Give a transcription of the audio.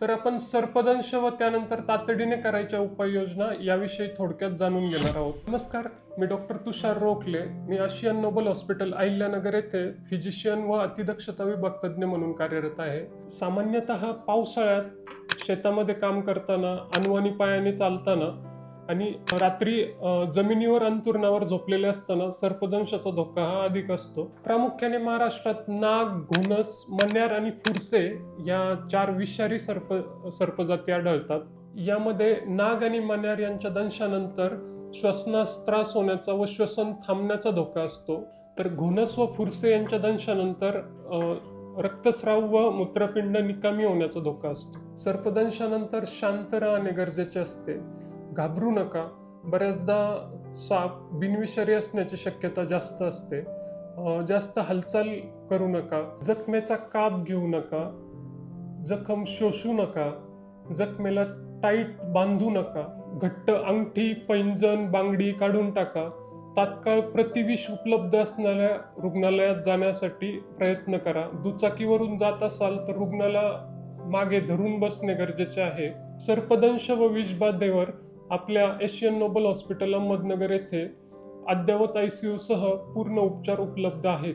तर आपण सर्पदंश व त्यानंतर तातडीने करायच्या उपाययोजना याविषयी थोडक्यात जाणून घेणार आहोत. नमस्कार मी डॉक्टर तुषार रोखले. मी आशियन नोबल हॉस्पिटल अहिल्यानगर येथे फिजिशियन व अतिदक्षता विभाग तज्ज्ञ म्हणून कार्यरत आहे. सामान्यतः पावसाळ्यात शेतामध्ये काम करताना अनुवानी पायाने चालताना आणि रात्री जमिनीवर अंतुरणावर झोपलेले असताना सर्पदंशाचा धोका हा अधिक असतो. प्रामुख्याने महाराष्ट्रात नाग घुणस मन्यार आणि फुरसे या चार विषारी सर्प सर्पजाती आढळतात. यामध्ये नाग आणि मन्यार यांच्या दंशानंतर श्वसनास त्रास होण्याचा व श्वसन थांबण्याचा धोका असतो. तर घुणस व फुरसे यांच्या दंशानंतर रक्तस्राव व मूत्रपिंड निकामी होण्याचा धोका असतो. सर्पदंशानंतर शांत राहणे गरजेचे असते. घाबरू नका. बऱ्याचदा साप बिनविषारी असण्याची शक्यता जास्त असते. जास्त हालचाल करू नका. जखमेचा काप घेऊ नका. जखम शोषू नका. जखमेला टाईट बांधू नका. घट्ट अंगठी पैंजण बांगडी काढून टाका. तात्काळ प्रतिविष उपलब्ध असणाऱ्या रुग्णालयात जाण्यासाठी प्रयत्न करा. दुचाकीवरून जात असाल तर रुग्णाला मागे धरून बसणे गरजेचे आहे. सर्पदंश व विषबाधेवर आपल्या एशियन नोबल हॉस्पिटल अहमदनगर येथे अद्ययावत आय सी यूसह पूर्ण उपचार उपलब्ध आहेत.